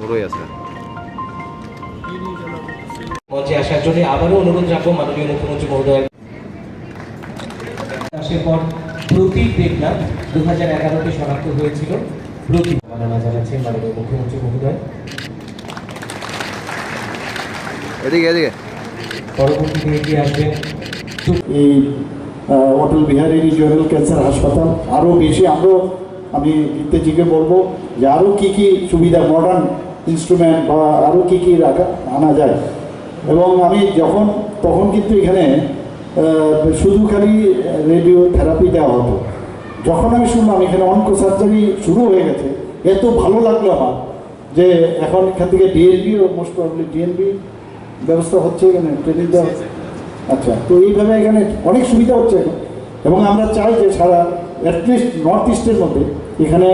বড়ই আছে। মঞ্চে আসার জন্য আবারও অনুরোধ রাখব মাননীয় মুখ্যমন্ত্রী মহোদয়। আসার পর প্রতীক দেবনাথ দু হাজার এগারোতে শনাক্ত হয়েছিল। প্রতীক মাননা জানাচ্ছেন মাননীয় মুখ্যমন্ত্রী মহোদয়। এদিকে এদিকে। পরবর্তীতে এগিয়ে আসবেন এই আহ, অটল বিহারী রিজিওনাল ক্যান্সার হাসপাতাল। আরও বেশি আরও আমি ইত্যাদিকে বলব যে আরও কী কী সুবিধা মডার্ন ইনস্ট্রুমেন্ট বা আরও কী কী রাখা আনা যায়। এবং আমি যখন, তখন কিন্তু এখানে শুধু খালি রেডিও থেরাপি দেওয়া হতো। যখন আমি শুনলাম, এখানে অঙ্ক সার্জারি শুরু হয়ে গেছে, এত ভালো লাগল আমার যে এখন এখান থেকে ডিএনবি ও মোস্ট প্রবলি ডিএনবি ব্যবস্থা হচ্ছে এখানে ট্রেনিং দেওয়া। আচ্ছা তো এইভাবে এখানে অনেক সুবিধা হচ্ছে এখন। এবং আমরা চাই যে সারা অ্যাটলিস্ট নর্থ ইস্টের মধ্যে এখানে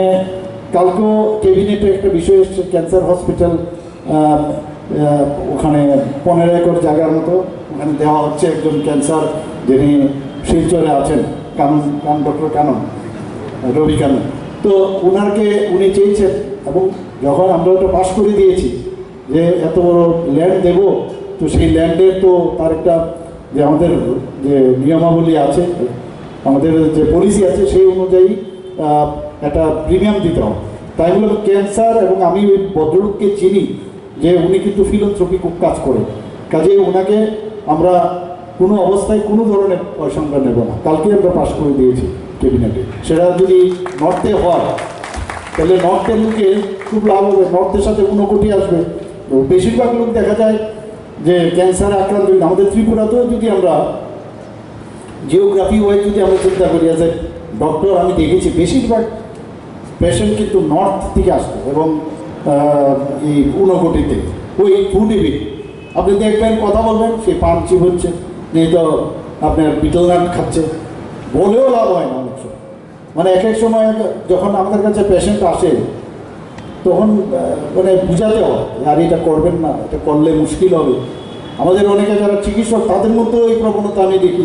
কালকেও ক্যাবিনেটে একটা বিষয় এসছে, ক্যান্সার হসপিটাল ওখানে পনেরো একর জায়গার মতো ওখানে দেওয়া হচ্ছে একজন ক্যান্সার যিনি শিলচরে আছেন কানন কান ডক্টর কানন, রবি কানন। তো ওনাকে উনি চেয়েছেন এবং যখন আমরা ওটা পাশ করে দিয়েছি যে এত বড় ল্যান্ড দেব, তো সেই ল্যান্ডের তো তার একটা যে আমাদের যে নিয়মাবলী আছে, আমাদের যে পলিসি আছে সেই অনুযায়ী একটা প্রিমিয়াম দিতে হবে। তাই বলে ক্যান্সার এবং আমি ওই ভদ্রলোককে চিনি যে উনি কিন্তু ফিলোথ্রপি খুব কাজ করে। কাজে ওনাকে আমরা কোনো অবস্থায় কোনো ধরনের পয়সা নেব না। কালকে আমরা পাশ করে দিয়েছি ক্যাবিনেটে। সেটা যদি নর্থে হয়, তাহলে নর্থের লোকে খুব লাভ হবে। নর্থের সাথে ঊনকোটি আসবে। বেশিরভাগ লোক দেখা যায় যে ক্যান্সার আক্রান্ত হয়ে- আমাদের ত্রিপুরাতেও যদি আমরা জিওগ্রাফি ওয়াইজ যদি আমরা চিন্তা করি এ ডক্টর আমি দেখেছি, বেশিরভাগ পেশেন্ট কিন্তু নর্থ থেকে আসতো এবং এই ঊনকোটিতে। ওই ফুড ইভিট আপনি দেখবেন, কথা বলবেন, সে পান চিপ হচ্ছে, নেই তো আপনার বিটলনাট খাচ্ছে। বলেও লাভ হয় না অনেক সময়। মানে এক এক সময় যখন আমাদের কাছে পেশেন্ট আসে, তখন মানে বুঝাতে হয়, আর, এটা করবেন না, এটা করলে মুশকিল হবে। আমাদের অনেকে যারা চিকিৎসক, তাদের মধ্যেও এই প্রবণতা আমি দেখি।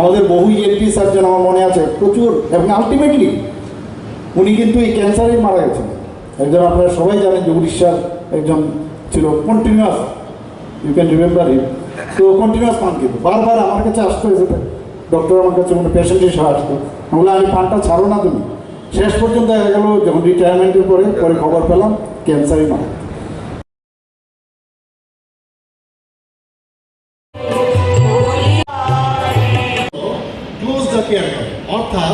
আমাদের বহু ইএনটি সার্জন আমার মনে আছে, প্রচুর এবং আলটিমেটলি উনি কিন্তু এই ক্যান্সারেই মারা গেছেন। একজন আপনারা সবাই জানেন যে উড়িষ্যার একজন ছিল continuous you can remember him তো কন্টিনিউয়াস পান কিন্তু। বারবার আমার কাছে আসতো এসে ডক্টর আমার কাছে মানে পেশেন্ট হিসেবে আসতো। আমি আমি পানটা ছাড়ো না তুমি। শেষ পর্যন্ত দেখা গেল যখন রিটায়ারমেন্টের পরে পরে খবর পেলাম ক্যান্সারই মারা অর্থাৎ